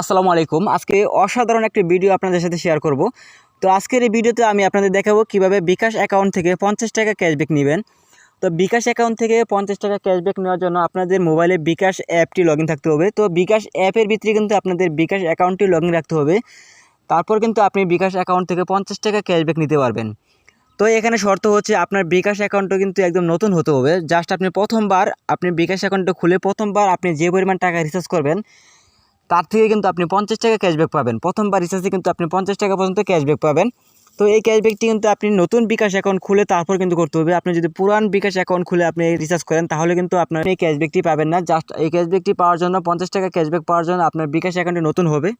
আসসালামু আলাইকুম। আজকে অসাধারণ একটি ভিডিও আপনাদের সাথে শেয়ার করব। তো আজকের এই ভিডিওতে আমি আপনাদের দেখাবো কীভাবে বিকাশ অ্যাকাউন্ট থেকে পঞ্চাশ টাকা ক্যাশব্যাক নেবেন। তো বিকাশ অ্যাকাউন্ট থেকে পঞ্চাশ টাকা ক্যাশব্যাক নেওয়ার জন্য আপনাদের মোবাইলে বিকাশ অ্যাপটি লগ থাকতে হবে। তো বিকাশ অ্যাপের ভিতরে কিন্তু আপনাদের বিকাশ অ্যাকাউন্টটি লগ রাখতে হবে। তারপর কিন্তু আপনি বিকাশ অ্যাকাউন্ট থেকে পঞ্চাশ টাকা ক্যাশব্যাক নিতে পারবেন। তো এখানে শর্ত হচ্ছে আপনার বিকাশ অ্যাকাউন্টও কিন্তু একদম নতুন হতে হবে। জাস্ট আপনি প্রথমবার, আপনি বিকাশ অ্যাকাউন্টটা খুলে প্রথমবার আপনি যে পরিমাণ টাকা রিচার্জ করবেন তার থেকে কিন্তু আপনি পঞ্চাশ টাকা ক্যাশব্যাক পাবেন। প্রথমবার রিচার্জে কিন্তু আপনি পঞ্চাশ টাকা পর্যন্ত ক্যাশব্যাক পাবেন। তো এই ক্যাশব্যাকটি কিন্তু আপনি নতুন বিকাশ অ্যাকাউন্ট খুলে তারপর কিন্তু করতে হবে। আপনি যদি পুরান বিকাশ অ্যাকাউন্ট খুলে আপনি রিচার্জ করেন, তাহলে কিন্তু আপনার এই ক্যাশব্যাকটি পাবেন না। জাস্ট এই ক্যাশব্যাকটি পাওয়ার জন্য পঞ্চাশ টাকা ক্যাশব্যাক পাওয়ার জন্য আপনার বিকাশ অ্যাকাউন্টে নতুন হবে।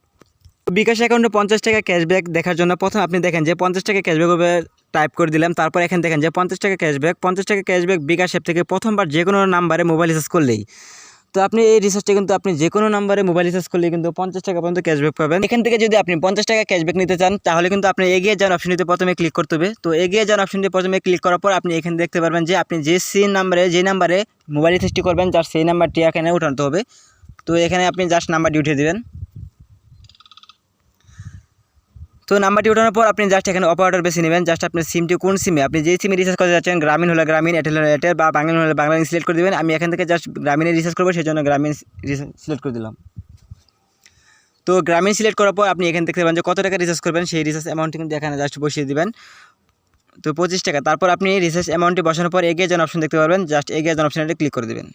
বিকাশ অ্যাকাউন্টে পঞ্চাশ টাকা ক্যাশব্যাক দেখার জন্য প্রথম আপনি দেখেন যে পঞ্চাশ টাকা ক্যাশব্যাক হবে টাইপ করে দিলাম। তারপর এখানে দেখেন যে পঞ্চাশ টাকা ক্যাশব্যাক পঞ্চাশ টাকা ক্যাশব্যাক বিকাশ অ্যাপ থেকে প্রথমবার যে কোনো নাম্বারে মোবাইল রিচার্জ করলেই। তো আপনি এই রিচার্জটা কিন্তু আপনি যে কোনো নাম্বারে মোবাইল রিচার্জ করলে কিন্তু পঞ্চাশ টাকা পর্যন্ত ক্যাশব্যাক পাবেন। এখান থেকে যদি আপনি পঞ্চাশ টাকা ক্যাশব্যাক নিতে চান, তাহলে কিন্তু আপনি এগিয়ে যান অপশনটিতে প্রথমে ক্লিক করতে হবে। তো এগিয়ে যান অপশনটি প্রথমে ক্লিক করার পর আপনি এখানে দেখতে পারবেন যে আপনি যে সিম নাম্বারে যে নাম্বারে মোবাইল রিচার্জটি করবেন, যার সেই নাম্বারটি এখানে উঠাতে হবে। তো এখানে আপনি জাস্ট নাম্বারটি উঠিয়ে দেবেন। তো নাম্বারটি ওঠানোর পর আপনি জাস্ট এখানে অপারেটর বেছে নেবেন। জাস্ট আপনার সিমটি কোন সিমে আপনি যে সিমে রিচার্জ করতে যাচ্ছেন, গ্রামীণ হলে গ্রামীণ, এয়ারটেল হলে এয়ারটেল বা বাংলা হলে বাংলা সিলেক্ট করে দেবেন। আমি এখান থেকে জাস্ট গ্রামীণে রিচার্জ করব সেই জন্য গ্রামীণ সিলেক্ট করে দিলাম। তো গ্রামীণ সিলেক্ট করার পর আপনি এখান থেকে দেখবেন যে কত টাকা রিচার্জ করবেন, সেই রিচার্জ অ্যামাউন্টটি কিন্তু এখানে জাস্ট বসিয়ে দেবেন। তো পঁচিশ টাকা। তারপর আপনি রিচার্জ অ্যামাউন্টটি বসানোর পর এগিয়ে যান অপশন দেখতে পারবেন। জাস্ট এগিয়ে যান অপশানটি ক্লিক করে দেবেন।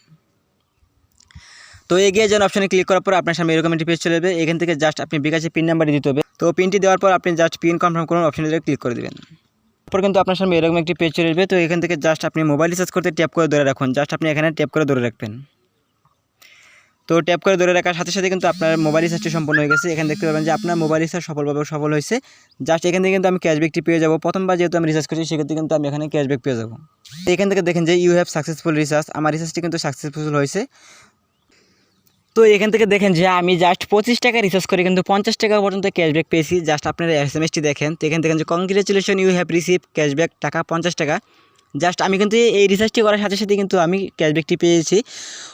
তো এগিয়ে যান অপশানে ক্লিক করার পর আপনার সামনে এরকম একটি পেজ চলে যাবে এখান থেকে জাস্ট আপনি বিকাশে পিন নাম্বারটি দিতে হবে। তো পিনটি দেওয়ার পর আপনি জাস্ট পিন কনফার্ম করুন অপশানে ক্লিক করে দেবেন। তারপর কিন্তু আপনার সামনে এরকম একটি পেজ চলে আসবে। তো এখান থেকে জাস্ট আপনি মোবাইল রিচার্জ করতে ট্যাপ করে ধরে রাখুন। জাস্ট আপনি এখানে ট্যাপ করে ধরে রাখবেন। তো ট্যাপ করে ধরে রাখার সাথে সাথে কিন্তু আপনার মোবাইল রিচার্জটি সম্পূর্ণ হয়ে গেছে। এখানে দেখতে পাবেন যে আপনার মোবাইল রিচার্জ সফলভাবে সফল হয়েছে। জাস্ট এখান থেকে কিন্তু আমি ক্যাশব্যাকটি পেয়ে যাব। প্রথমবার যেহেতু আমি রিচার্জ করছি, সেক্ষেত্রে কিন্তু আমি এখানে ক্যাশব্যাক পেয়ে যাব। এখান থেকে দেখেন যে ইউ হ্যাভ সাকসেসফুল রিচার্জ আমার রিচার্জটি কিন্তু সাকসেসফুল হয়েছে। তো এখান থেকে দেখেন যে আমি জাস্ট পঁচিশ টাকা রিচার্জ করে কিন্তু পঞ্চাশ টাকা পর্যন্ত ক্যাশব্যাক পেয়েছি। জাস্ট আপনারা এস এম এসটি দেখেন। তো এখান থেকে যে congratulation you have receive cashback টাকা পঞ্চাশ টাকা। জাস্ট আমি কিন্তু এই রিচার্জটি করার সাথে সাথে কিন্তু আমি ক্যাশব্যাকটি পেয়েছি।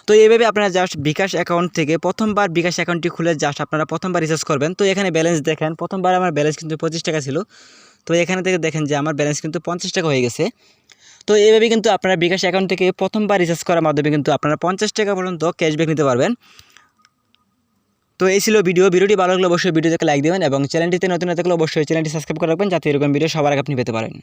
তো এইভাবে আপনারা জাস্ট বিকাশ অ্যাকাউন্ট থেকে প্রথমবার বিকাশ অ্যাকাউন্টটি খুলে জাস্ট আপনারা প্রথমবার রিচার্জ করবেন। তো এখানে ব্যালেন্স দেখেন, প্রথমবার আমার ব্যালেন্স কিন্তু পঁচিশ টাকা ছিল। তো এখানে থেকে দেখেন যে আমার ব্যালেন্স কিন্তু পঞ্চাশ টাকা হয়ে গেছে। তো এইভাবে কিন্তু আপনারা বিকাশ অ্যাকাউন্ট থেকে প্রথমবার রিচার্জ করার মাধ্যমে কিন্তু আপনারা পঞ্চাশ টাকা পর্যন্ত ক্যাশব্যাক নিতে পারবেন। তো এই ছিল ভিডিও ভিডিওটি ভালো লাগলে অবশ্যই ভিডিওটাকে লাইক দেবেন এবং চ্যানেলটিতে নতুন না থাকলে অবশ্যই চ্যানেলটি সাবস্ক্রাইব করে রাখবেন, যাতে এরকম ভিডিও সবার আগে আপনি পেতে পারেন।